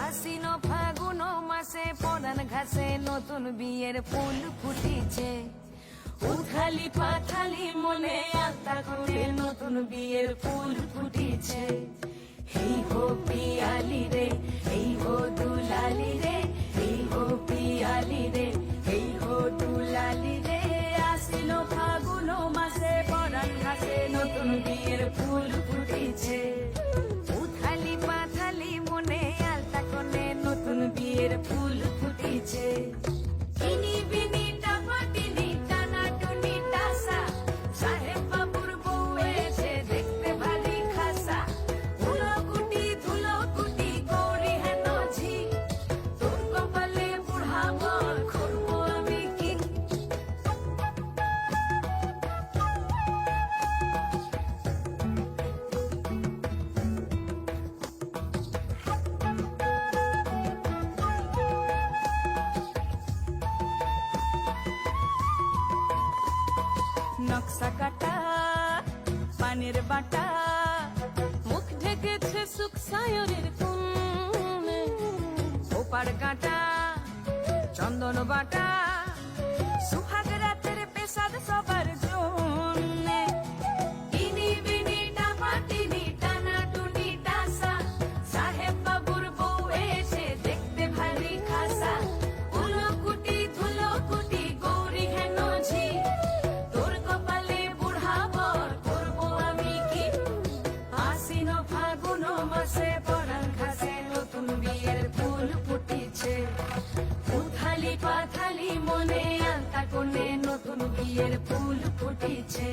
আশ্বিন ফাগুন মাসে পরান ঘাসে নতুন বিয়ের ফুল ফুটিছে। উথালি পাথালি মনে আত্মা করে নতুন বিয়ের ফুল ফুটিছে। এই হো পিয়ালি রে, এই হো দুলালি রে, এই হো পিয়ালি রে, এই হো দুলালি রে। আশ্বিন ফাগুন মাসে পরান ঘাসে নতুন বিয়ের ফুল ফুটিছে। নতুন বিয়ের ফুল নকশা কাটা পানের বাটা মুখ ঢেকেছে সুখ সায়রের ওপার কাটা চন্দন বাটা সুহাগ নতুন বিয়ের ফুল ফুটিছে। উথালি পাথালি মনে আলতা কোণে নতুন বিয়ের ফুল ফুটিছে।